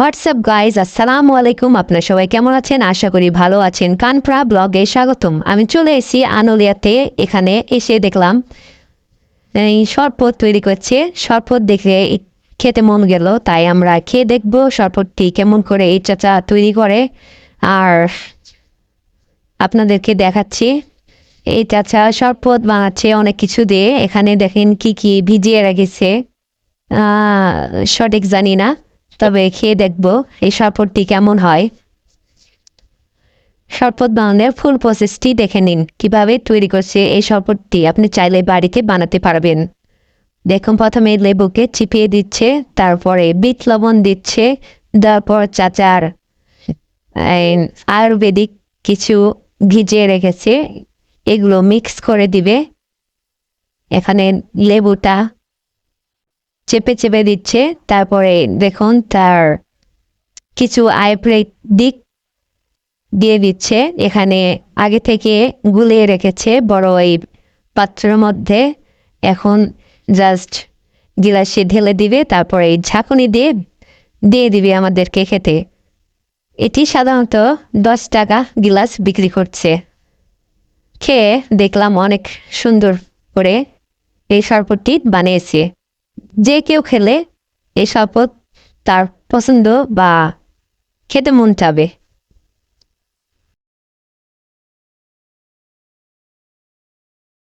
WhatsApp guys আসসালামু আলাইকুম আপনার সবাই কেমন আছেন? আশা করি ভালো আছেন। কানপ্রা ব্লগে স্বাগতম। আমি চলে এসেছি আনলিয়াতে। এখানে এসে দেখলাম, এই শরবত তৈরি করছে। শরবত দেখে খেতে মন গেল, তাই আমরা খেয়ে দেখব শরবতটি কেমন করে এই চাচা তৈরি করে। আর আপনাদেরকে দেখাচ্ছি, এই চাচা শরবত বানাচ্ছে অনেক কিছু দিয়ে। এখানে দেখেন কি কি ভিজিয়ে রেখেছে। সঠিক জানি না। তবে খেয়ে দেখব এই শরবতটি কেমন হয়। শরবত বানানোর ফুল প্রসেসটি দেখে নিন। কীভাবে তৈরি করছে এই শরবতটি আপনি চাইলে বাড়িতে বানাতে পারবেন। দেখুন, প্রথমে লেবুকে চিপিয়ে দিচ্ছে, তারপরে বিট লবণ দিচ্ছে, তারপর চাচার আয়ুর্বেদিক কিছু ভিজিয়ে রেখেছে, এগুলো মিক্স করে দিবে। এখানে লেবুটা চেপে চেপে দিচ্ছে। তারপরে দেখুন, তার কিছু দিক দিয়ে দিচ্ছে। এখানে আগে থেকে গুলিয়ে রেখেছে বড় এই পাত্রের মধ্যে। এখন জাস্ট গিলাসে ঢেলে দিবে, তারপরে এই ঝাঁকুনি দিয়ে দিয়ে দিবে আমাদেরকে খেতে। এটি সাধারণত দশ টাকা গিলাস বিক্রি করছে। খেয়ে দেখলাম অনেক সুন্দর করে এই শরবতটি বানিয়েছে। যে কেউ খেলে এই শরবত তার পছন্দ বা খেতে মন চাবে।